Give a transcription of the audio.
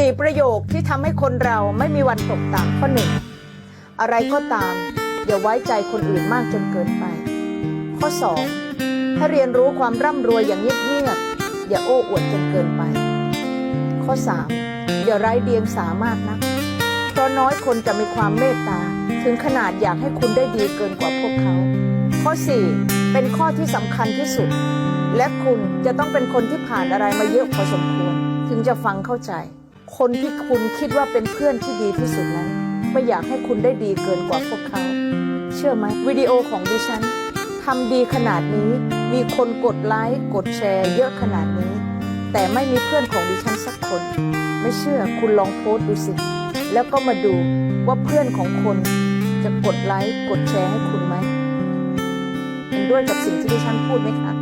สี่ประโยคที่ทำให้คนเราไม่มีวันตกต่ำข้อหนึ่งอะไรก็ตาม อย่าไว้ใจคนอื่นมากจนเกินไป ข้อสองให้เรียนรู้ความร่ำรวยอย่างเงียบๆอย่าโอ้อวดจนเกินไป ข้อสามอย่าไร้เดียงสามากนัก เพราะน้อยคนจะมีความเมตตา ถึงขนาดอยากให้คุณได้ดีเกินกว่าพวกเขา ข้อสี่เป็นข้อที่สำคัญที่สุด และคุณจะต้องเป็นคนที่ผ่านอะไรมาเยอะพอสมควร ถึงจะฟังเข้าใจ คนที่คุณคิดว่าเป็นเพื่อนที่ดีที่สุดนั้น ไม่อยากให้คุณได้ดีเกินกว่าพวกเขา เชื่อไหมวิดีโอของดิฉันทำดีขนาดนี้ มีคนกดไลค์กดแชร์ เยอะขนาดนี้ แต่ไม่มีเพื่อนของดิฉันสักคน ไม่เชื่อคุณลองโพสต์ดูสิ แล้วก็มาดูว่าเพื่อนของคนจะกดไลค์กดแชร์ให้คุณไหมเห็นด้วยกับสิ่งที่ดิฉันพูดไหมคะ